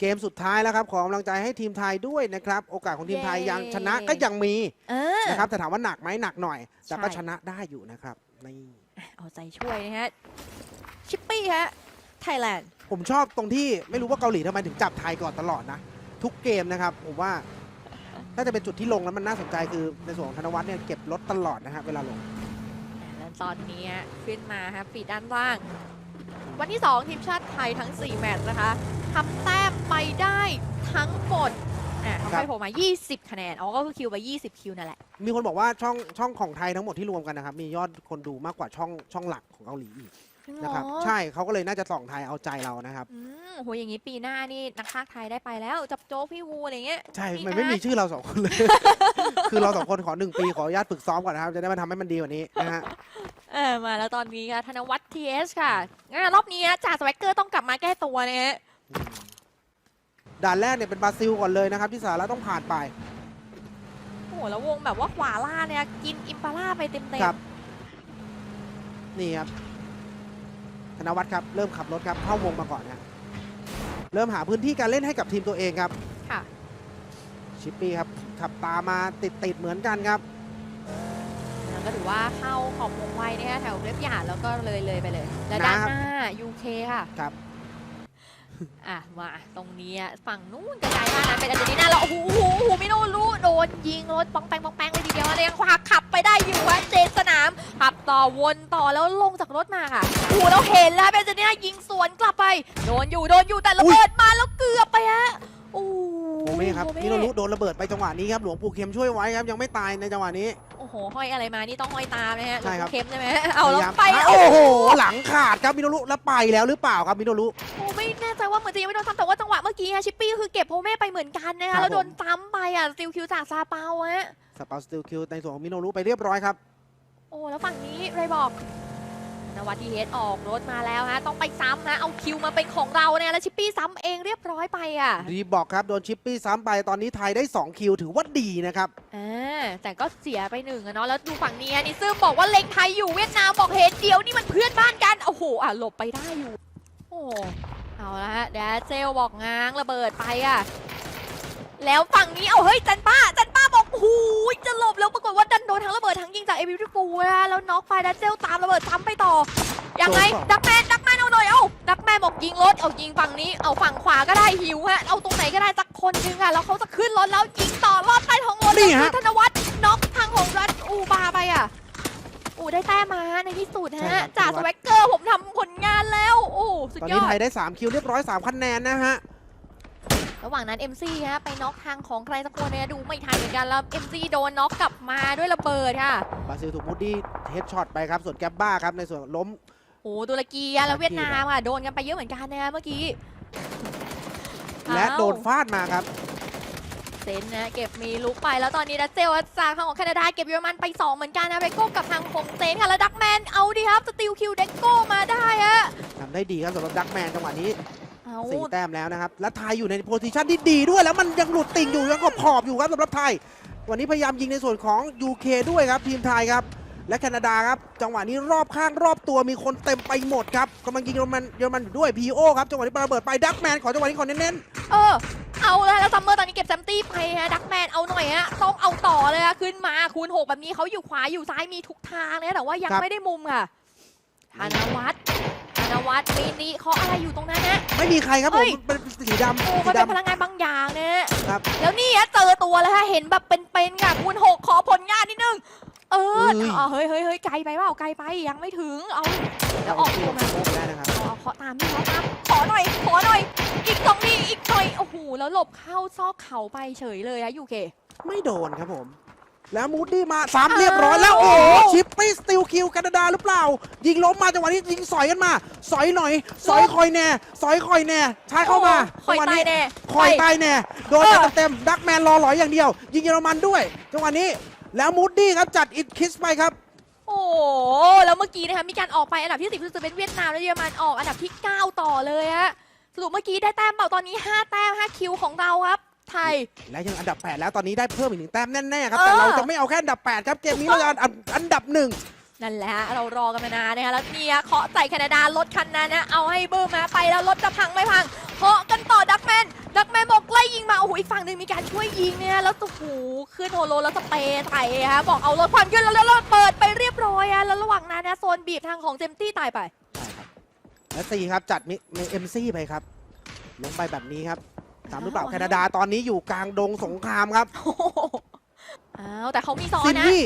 เกมสุดท้ายแล้วครับขอกำลังใจให้ทีมไทยด้วยนะครับ โอกาสของทีมไทยเย้ยังชนะก็ยังมีเออ นะครับแต่ถามว่าหนักไหมหนักหน่อย แต่ก็ใช่ ชนะได้อยู่นะครับนี่เอาใจช่วยนะฮะ ชิปปี้ฮะ ไทยแลนด์ ผมชอบตรงที่ไม่รู้ว่าเกาหลีทำไมถึงจับไทยก่อนตลอดนะ ทุกเกมนะครับ ผมว่าน่าจะเป็นจุดที่ลงแล้วมันน่าสนใจคือในส่วนของธนวัฒน์เนี่ยเก็บรถตลอดนะครับเวลาลง แล้วตอนนี้ขึ้นมาครับฟีดด้านล่าง วันที่ 2 ทีมชาติไทยทั้ง 4 แมตช์นะคะ ทำแต้มไปได้ทั้งหมดอะเขาครัไปบผมมา 20 คะแนนอ๋อก็คือคิวไป 20 คิวนั่นแหละ มีคนบอกว่าช่องช่องของไทยทั้งหมดที่รวมกันนะครับ มียอดคนดูมากกว่าช่องช่องหลักของเกาหลีอีกนะครับเหรอใช่เขาก็เลยน่าจะส่องไทยเอาใจเรานะครับอืมโหอย่างนี้ปีหน้านี่นักพากย์ไทยได้ไปแล้วจับโจ๊กพี่วูอะไรเงี้ยใช่พี่มันไม่อาร์ตมีชื่อเราสองคนเลย คือเราสองคนขอหนึ่งปีขออนุญาตฝึกซ้อมก่อนนะครับ จะได้มาทำให้มันดีกว่านี้นะฮะเออมาแล้วตอนนี้ค่ะธนวัฒน์ทีเอสค่ะงั้นรอบนี้จ่าสแวกเกอร์ต้องกลับมาแก้ตัวนะฮะ ด่านแรกเนี่ยเป็นบราซิลก่อนเลยนะครับ ที่สหรัฐต้องผ่านไป โอ้โหแล้ววงแบบว่าขวาล่าเนี่ย กินอิมปาร่าไปเต็มๆครับ นี่ครับ ธนวัฒน์ครับ เริ่มขับรถครับ เข้าวงมาก่อนนะเริ่มหาพื้นที่การเล่นให้กับทีมตัวเองครับ ค่ะ ชิปปี้ครับ ขับตามมาติดติดๆเหมือนกันครับแล้วก็ถือว่าเข้าขอบวงไวเนี่ยแถวเรียบหยาดแล้วก็เลยเลยไปเลย และด้านนะครับหน้า UK ค่ะ ครับ อะมาตรงนี้ฝั่งนู้นกระจายมากนะเป็นอาร์เจนตินาแล้วโอ้โหโอ้โหโอ้โหไม่โดนรู้โดนยิงรถปองแปงปองแปงเลยทีเดียวอะไรยังขวาขับไปได้อยู่ฮะเจนสนามขับต่อวนต่อแล้วลงจากรถมาค่ะโอ้โหเราเห็นแล้วเป็นอาร์เจนตินายิงสวนกลับไปโดนอยู่โดนอยู่แต่ระเบิดมาแล้วเกือบไปฮะโอ้โหโมเม่ครับนี่เรารู้โดนระเบิดไปจังหวะนี้ครับหลวงปู่เข็มช่วยไว้ครับยังไม่ตายในจังหวะนี้ โอ้โหห้อยอะไรมานี่ต้องห้อยตามนะฮะใช่ครับหลวงปู่เข็มใช่ไหมเอาแล้วพยยมไปโอ้โหหลังขาดครับมิโนรุแล้วไปแล้วหรือเปล่าครับมิโนรุโอ้ไม่แน่ใจว่าเหมือนจะยังไม่โดนซ้ำแต่ว่าจังหวะเมื่อกี้ฮะชิปปี้ก็คือเก็บโพเม่ไปเหมือนกันนะครัคะบ แล้วโดนผมซ้ำไปอะสติลคิวจากซาเปาฮะสปาสติลคิวในส่วนของมิโนรุไปเรียบร้อยครับ โอ้แล้วฝั่งนี้ไรบอก นวัตทีเฮดออกรถมาแล้วฮะ ต้องไปซ้ำนะ เอาคิวมาเป็นของเราเนี่ยแล้วชิปปี้ซ้ำเองเรียบร้อยไปอะ รีบอกครับ โดนชิปปี้ซ้ำไปตอนนี้ไทยได้ 2 คิวถือว่าดีนะครับอ่าแต่ก็เสียไปหนึ่งอะเนาะ แล้วดูฝั่งนี้ฮะนี่ซึ่งบอกว่าเล็งไทยอยู่เวียดนามบอกเห็นเดียวนี่มันเพื่อนบ้านกัน โอ้โห อะหลบไปได้อยู่ โอ้เอาละฮะแดเซลบอกง้างระเบิดไปอะ แล้วฝั่งนี้เอาเฮ้ยจันป้าจันป้าบอก หูยจะหลบแล้วปรากฏว่าดันโดนทั้งระเบิดทั้งยิงจากเอวิทฟูนะแล้วน็อกไปดันเซลตามระเบิดซ้ำไปต่อ ยังไงโดนต่อดักแมน ดักแมนเอาหน่อย เอาดักแมนบอกยิงรถ เอายิงฝั่งนี้ เอาฝั่งขวาก็ได้หิวฮะ เอาตรงไหนก็ได้สักคนหนึงอะ แล้วเขาจะขึ้นรถแล้วยิงต่อรอดใต้ท้องรถนี่แล้วฮะคือธนวัฒน์น็อกทางของรัฐอูบาไปอะอูได้แต้มมาในที่สุดใช่ฮะครับจากสแวกเกอร์ผมทำผลงานแล้วโอ้สุดตอนยนี้อไทดยได้ 3 คิวเรียบร้อย 3 คะแนนนะฮะ ระหว่างนั้น MC ฮะไปน็อกทางของใครสักคนเนี่ยดูไม่ทันเหมือนกันแล้ว MC โดนน็อกกลับมาด้วยระเบิดค่ะบราซิลถูกมูดดี้เฮดช็อตไปครับส่วนแกบบ้าครับในส่วนล้ม โอ้ตุรกีอะแล้วตุรกีเวียดนามอะโดนกันไปเยอะเหมือนกันนะเมื่อกี้และอ้าวโดนฟาดมาครับเซนนะเก็บมีลุกไปแล้วตอนนี้ดัซเซลจากทางของแคนาดาเก็บเยอรมันไป 2 เหมือนกันนะเบโก้กับทางของเซนค่ะแล้วดักแมนเอาดิครับสติลคิวเด็กโก้มาได้ฮะทำได้ดีครับสำหรับดักแมนจังหวะนี้ เอาสี่แต้มแล้วนะครับ และไทยอยู่ในโพซิชันที่ดีด้วย แล้วมันยังหลุดติ่งอยู่ยังขอบขอบๆอยู่ครับสำหรับไทย วันนี้พยายามยิงในส่วนของ UK ด้วยครับทีมไทยครับ และแคนาดาครับจังหวะนี้รอบข้างรอบตัวมีคนเต็มไปหมดครับกำลังยิงเยอรมันเยอรมันอยู่ด้วย PO ครับจังหวะนี้ปาระเบิดไปดักแมนขอจังหวะนี้ขอเน้นเออเอาแล้วแล้วซัมเมอร์ตอนนี้เก็บแซมตี้ไปฮะดักแมนเอาหน่อยฮะต้องเอาต่อเลยอะขึ้นมาคูณหกแบบนี้เขาอยู่ขวาอยู่ซ้ายมีทุกทางเลยแต่ว่ายังไม่ได้มุมค่ะธนวัฒน์ธ นวัฒน์มินิเขาอะไรอยู่ตรงนั้นนะๆไม่มีใครครับผเฮ้มย เป็นสีดำโอ้สีมันเป็นพดำลังงานบางอย่างเนี่ยครับ แล้วนี่ฮะเจอตัวแล้วฮะเห็นแบบเป็นๆค่ะคูณหกขอผลงานนิดนึง เออเฮ้ย เอาเฮ้ยเฮ้ยเฮ้ยไกลไปเปล่าไกลไปยังไม่ถึงเอา แล้วออกตัวมาโอ้ได้นะครับ เอาขอตามพี่เขาตามขอหน่อยขอหน่อย อีกสองทีอีกหน่อยโอ้โหแล้วหลบเข้าซอกเขาไปเฉยเลยนะยูเคไม่โดนครับผม แล้วมูดดี้มาซ้ำเรียบร้อยแล้วโอ้โหอ้าวชิปปี้สติลคิวแคนาดาหรือเปล่า ยิงล้มมาจังหวะนี้ยิงสอยกันมา สอยหน่อย สอยคอยแน่ สอยคอยแน่ใช้เข้ามาคอยจังหวะตายนี้แน่คอยตายแน่ โดนเออเต็มๆดักแมนรอหลอยอย่างเดียว ยิงเยอรมันด้วยจังหวะนี้แล้วมูดดี้ครับจัดอิดคิสไปครับโอ้โหแล้วเมื่อกี้นะคะมีการออกไปอันดับที่10คือจะเป็นเวียดนามและเยอรมันออกอันดับที่ 9 ต่อเลยฮะสรุปเมื่อกี้ได้แต้มเปล่าตอนนี้ 5 แต้ม 5 คิวของเราครับ ไทย และยังอันดับ 8 แล้วตอนนี้ได้เพิ่มอีกหนึ่งแต้มแน่ๆครับเออแต่เราจะไม่เอาแค่อันดับ 8 ครับ เกมนี้เราจะอันอันดับหนึ่ง นั่นแหละฮะเรารอกันมานานนะคะแล้วเนี่ยเคาะใส่แคนาดารถคันนั้นนะเอาให้เบิร์มาไปแล้วรถจะพังไม่พังเคาะกันต่อดักแมนดักแมนบอกไล่ยิงมาโอ้โหอีกฝั่งหนึ่งมีการช่วยยิงเนี่ยแล้วโอ้โหขึ้นโฮโลแล้วสเปรย์ใส่ฮะบอกเอารถควันขึ้นแล้วแล้วแล้วเปิดไปเรียบร้อยอะแล้วระหว่างนั้นนะโซนบีบทางของเจมตี้ตายไปใช่ครับและสี่ครับจัดมีเอ็มซีไปครับ ลงไปแบบนี้ครับ ตามหรือเปล่าแคนาดาตอนนี้อยู่กลางดงสงครามครับโอ้โหอ้าวแต่เขามีซ้อนซินนะ วี่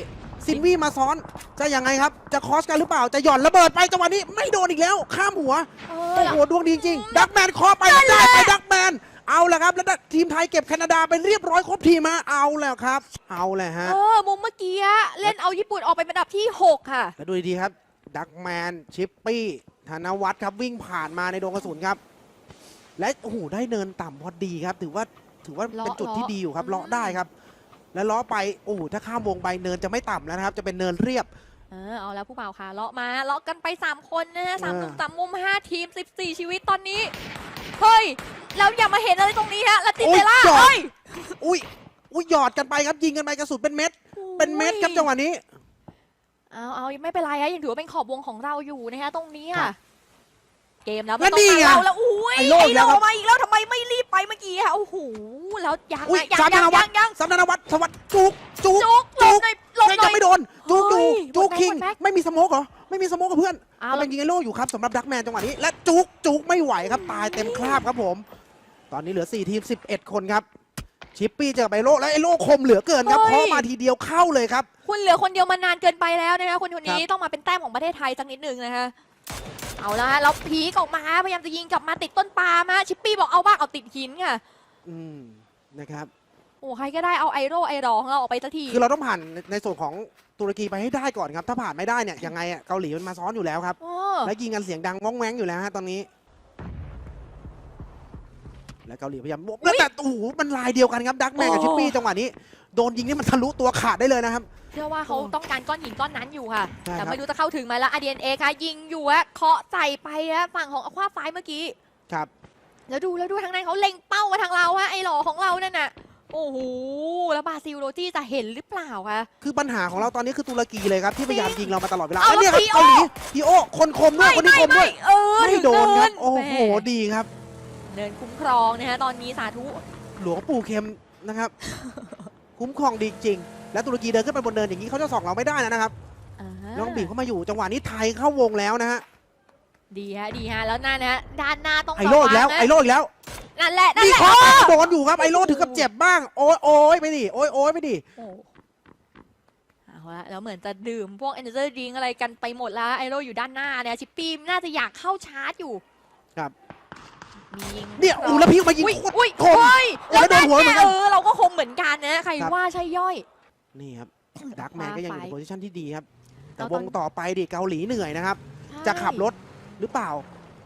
ซินวี่มาซ้อนจะยังไงครับ จะคอสกันหรือเปล่าจะหย่อนระเบิดไปจังหวะนี้ไม่โดนอีกแล้วข้ามหัว เอโอ้อโหดวงดีจริงๆดักแมนเคอไปแล้วได้ไปดักแมนเอาละครับ แล้วทีมไทยเก็บแคนาดาไปเรียบร้อยครบทีมมาเอาแล้วครับ เอาเลยฮะ เออมุมเมื่อกี้อะเล่นเอาญี่ปุ่นออกไปเป็นอันดับที่ 6 ค่ะ แล้วดูดีๆครับ ดักแมน ชิปปี้ ธนวัฒน์ครับ วิ่งผ่านมาในดวงกระสุนครับ และโอ้โหได้เนินต่ำพอดีครับ ถือว่าถือว่าเลาะเป็นจุดที่ดีอยู่ครับอืมเลาะได้ครับ แล้วเลาะไปโอ้โหถ้าข้ามวงไปเนินจะไม่ต่ำแล้วนะครับ จะเป็นเนินเรียบเออเอาแล้วผู้บ่าวค่ะเลาะมาเลาะกันไป 3 คนนะฮะสามเออหนุ่มสามมุม 5 ทีม 14 ชีวิตตอนนี้ เฮ้ย แล้วอย่ามาเห็นอะไรตรงนี้ฮะลาติเตล่าโอ้ยจอดเฮ้ยอุ้ยอุ้ยหยอดกันไปครับยิงกันไปกระสุนเป็นเม็ด เป็นเม็ดครับจังหวะนี้ เอาเอาไม่เป็นไรฮะยังถือว่าเป็นขอบวงของเราอยู่นะฮะตรงนี้ครัอะบ เกมแล้วและมันต้องนี่มาไงเราแล้วอุ้ยไอ้โล่อีกแล้วครับ มาอีกแล้วทำไมไม่รีบไปเมื่อกี้ฮะโอ้โหแล้วยังอุ้ยนะยังสามธยังนวัยัฒงน์ยัง สามธนวัฒน์สวัสดิ์จุกจุกจุกหลจุบกหน่อยหลบยังหน่จะอยไม่โดนจุกอยู่เฮ้ยจุกหมดแม็กคิงหมดแม็กไม่มีสโมกเหรอไม่มีสโมกกับเพื่อนเอากำแล้ลัวงยิงไอโล่อยู่ครับสำหรับดักแมนจังหวะนี้และจุกจุกไม่ไหวครับตายเต็มคราบครับผม ตอนนี้เหลือ 4 ทีม 11 คนครับชิปปี้เจอกับไอโล่และไอโล่คมเหลือเกินครับเฮ้ยเคาะมาทีเดียวเข้าเลยครับ คุณเหลือคนเดียวมานานเกินไปแล้วนะคะคนคนนี้ครับ ต้องมาเป็นแต้มของประเทศไทยสักนิดหนึ่งนะคะ เอาละฮะแล้วพีกออกมาพยายามจะยิงกลับมาติดต้นปาล์มฮะชิปปี้บอกเอาบ้างเอาติดหินค่ะอืมนะครับ โอ้ใครก็ได้เอาไอโร่ไอรอของเราออกไปสักที คือเราต้องผ่านในในส่วนของตุรกีไปให้ได้ก่อนครับ ถ้าผ่านไม่ได้เนี่ยยังไงอะเกาหลีมันมาซ้อนอยู่แล้วครับ โอ้ และยิงกันเสียงดังว้องแว้งอยู่แล้วฮะตอนนี้ และเกาหลีพยายามแล้วแต่โอ้โหมันลายเดียวกันครับดักแมนกับชิปปี้จังหวะนี้โดนยิงนี่มันทะลุตัวขาดได้เลยนะครับเชื่อว่าเขาต้องการก้อนหินก้อนนั้นอยู่ค่ะใช่ครับแต่ไม่รู้จะเข้าถึงไหมแล้ว RDNA ค่ะยิงอยู่ฮะเคาะใส่ไปฮะฝั่งของอควาไฟเมื่อกี้ครับ แล้วดูแล้วดูทางนั้นเขาเล็งเป้ามาทางเราฮะไอหล่อของเรานั่นน่ะโอ้โห แล้วบราซิลโรจี้จะเห็นหรือเปล่าคะ คือปัญหาของเราตอนนี้คือตุรกีเลยครับ ที่พยายามยิงเรามาตลอดเวลาเอาแล้วเนี่ยครับแล้วเกาหลีพีโอ คนคมด้วย คนที่คมด้วยเออไม่ถึงโดนครับเโอ้โหแหมดีครับ เดินคุ้มครองนะฮะตอนนี้สาธุ หลวงปู่เข็มนะครับ คุ้มครองดีจริง และตุรกีเดินขึ้นไปบนเนินอย่างนี้เขาจะส่องเราไม่ได้นะครับอ่าน้องบีบเข้ามาอยู่จังหวะนี้ไทยเข้าวงแล้วนะฮะดีฮะดีฮะแล้วนั่นนะฮะด้านหน้าต้องไอโล่อีกแล้วระงนะไอโล่อีกแล้วนั่นแหละนั่นนี่แหละขอเออโดนอยู่ครับไอโล่ถึงกับเจ็บบ้าง โอ้ยโอ้ยไปดิโอ้ยโอ้ยไปดิโอ้เอาละแล้วเหมือนจะดื่มพวก energy drink อะไรกันไปหมดแล้วไอโรอยู่ด้านหน้าเนี่ยชิปปี้น่าจะอยากเข้าชาร์จอยู่ครับ มียิงเนี่ยอู้แล้วพี่มายิงอุ้ยโคตรอุ้ยคมเฮ้ยโอ้แล้วโดนหัวเหมือนกัน เออเราก็คมเหมือนกันนะใครครับว่าใช่ย่อย นี่ครับดักแมนก็ยังอยู่ในโพซิชันที่ดีครับ แต่แล้ววตอนงต่อไปดิเกาหลีเหนื่อยนะครับ จะขับรถหรือเปล่า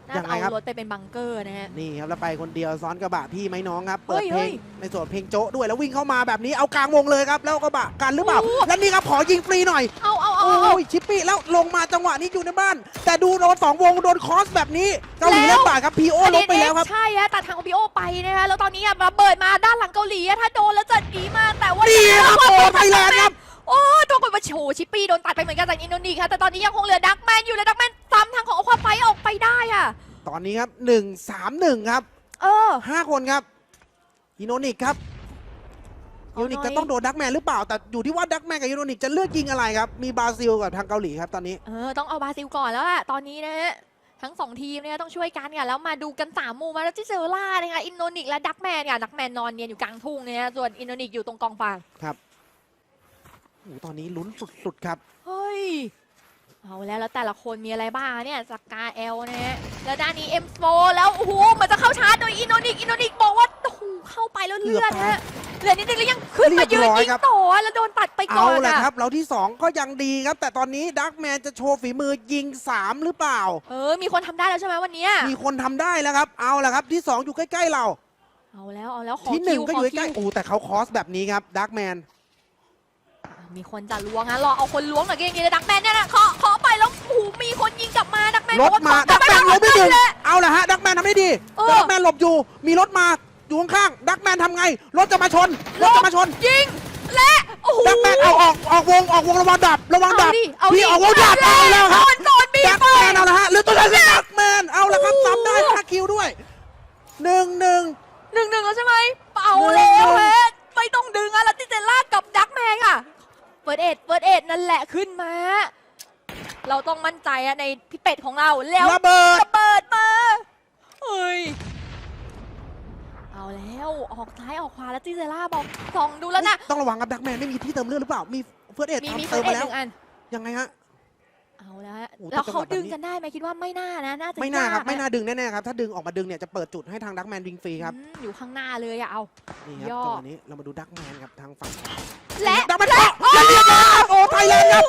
น่ายังจะไงครับเอารถไปเป็นบังเกอร์นะฮะ นี่ครับแล้วไปคนเดียวซ้อนกระบะพี่ไหมน้องครับ เปิดเฮ้ยเพลงเฮ้ยในส่วนเพลงโจ๊ะด้วยแล้ววิ่งเข้ามาแบบนี้เอากลางวงเลยครับ แล้วกระบะกันหรือเปล่า โอ้และนี่ครับขอยิงฟรีหน่อย เอาเอาเอาโอ้เอายชิปปี้แล้วลงมาจังหวะนี้อยู่ในบ้าน แต่ดูโดนสองวงโดนคอสแบบนี้เกาหลีแล้เล่วนป่าครับพีโอลงไปแล้วครับใช่ฮะตัดทางของพีโอไปนะคะแล้วตอนนี้อะระเบิดมาด้านหลังเกาหลีอะถ้าโดนแล้วจะหนีมาแต่ว่านี่ครับโอ้ไทยแลนด์ครับโอ้โดนกดมาโชว์ชิปปี้โดนตัดไปเหมือนกันจากอินโดนีเซียค่ะแต่ตอนนี้ยังคงเหลือดักแมนอยู่และดักแมนซ้ำทางของอควาไฟออกไปได้อะ ตอนนี้ครับหนึ่งสามหนึ่งครับ เออห้าคนครับอินโนนิกครับ เอาอินโนนิกหน่อยจะต้องโดนดักแมนหรือเปล่า แต่อยู่ที่ว่าดักแมนกับอินโนนิกจะเลือกยิงอะไรครับ มีบราซิลกับทางเกาหลีครับตอนนี้ เออ ต้องเอาบราซิลก่อนแล้วแหละตอนนี้นะฮะ ทั้งสองทีมเนี่ยต้องช่วยกันค่ะ แล้วมาดูกันสามมุมมาแล้วที่เซอร่านะคะอินโดนิกและดักแมนค่ะ ดักแมนนอนเนียนอยู่กลางทุ่งเนี่ยส่วนอินโดนิกอยู่ตรงกองฟางโอ้โหตอนนี้ลุ้นสุดๆครับ เฮ้ย เอาแล้วแล้วแต่ละคนมีอะไรบ้างเนี่ยสกาเอลนะฮะ แล้วด้านนี้ M4 แล้วโอ้โหเหมือนจะเข้าชาร์จโดยอินโดนิก อินโดนิกบอกว่าโอ้โหเข้าไปแล้วเลือดฮะ เหลือนิดนึงแล้วยังขึ้นมายืนเรียบร้อยยิงครับต่อแล้วโดนตัดไปก่เอาอนแหละอะครับเราที่ 2 ก็ยังดีครับ แต่ตอนนี้ดักแมนจะโชว์ฝีมือยิง 3 หรือเปล่า เออ มีคนทำได้แล้วใช่ไหมวันเนี้ยมีคนทำได้แล้วครับ เอาละครับที่ 2 อยู่ใกล้ ๆ เรา เอาแล้วเอาแล้วขอที่หนึ่งคิวก็ขออยู่ใกล้คิวๆโอ้แต่เขาคอสแบบนี้ครับดักแมนมีคนจะล้วงฮะรอเอาคนล้วงหน่อยก็ยังดีเลยดักแมนเนี่ยนะเคาะเคาะไปแล้วโอ้โหมีคนยิงกลับมาดักแมนรถมาบดัอกกว่าแมนลบไม่ดึงแหละเอาละฮะดักแมนทำได้ดีเออดักแมนหลบอยู่มีรถมา อยู่ข้างๆดักแมนทำไง รถจะมาชน รถจะมาชน ยิง และ โอ้โหดักแมนเอาออกออกวงออกวงระวังดับระวังดับพี่ออกวงดับเอาแล้วครับโดนบีดักแมนเอาละฮะหรือตัวเล็กดักแมนเอาละครับซ้ำได้ห้าคิวด้วยหนึ่งหนึ่งหนึ่งหนึ่งแล้วใช่ไหมเป่าแล้วเฮ้ยไม่ต้องดึงอะลัตติเจลากกับดักแมนค่ะเปิดเอ็ดเปิดเอ็ดนั่นแหละขึ้นมา เราต้องมั่นใจอะในพิเป็ดของเราแล้วระเบิด แล้วออกซ้ายออกขวาแล้วจิเซล่าบอกส่องดูแล้วนะต้องระวังครับดักแมนไม่มีที่เติมเลือดหรือเปล่า มีเฟิร์สเอ็ดมีมีเฟิเติร์มสเอ็มาดแล้หวนึ่งอัน ยังไงฮะ เอาแล้วฮะโอ้โหแล้วเขาจังหวะแบบนี้ ดึงกันได้ไหมคิดว่าไม่น่านะน่าจะไม่น่าครับ ยกไม่น่าอะดึงแน่ๆครับ ถ้าดึงออกมาดึงเนี่ยจะเปิดจุดให้ทางดักแมนยิงฟรีครับ อืมอยู่ข้างหน้าเลยอะเอา นี่ครับย่อ จังหวะนี้เรามาดูดักแมนครับทางฝั่งและดักแมนและและเรียบร้อยครับโอ้ไทยแลนด์ครับ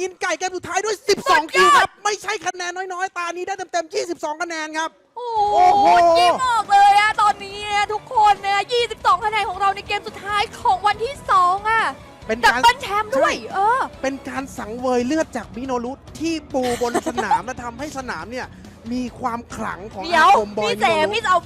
กินไก่เกมสุดท้ายด้วย 12 คิวครับ ไม่ใช่คะแนนน้อยๆ ตานี้ได้เต็มๆ 22 คะแนนครับ โอ้โอ้โหโหยิงออกเลยอะตอนนี้ อะทุกคนเนี่ย22คะแนนของเราในเกมสุดท้ายของวันที่2อะเป็นดับการ เบิลแชมป์ด้วยเออ เป็นการสังเวยเลือดจากมิโนรุที่ปูบนสนาม และทำให้สนามเนี่ยมีความขลังของเดี๋ยอาวคมบอยพี่มิเสโนมรุ พี่จะเอา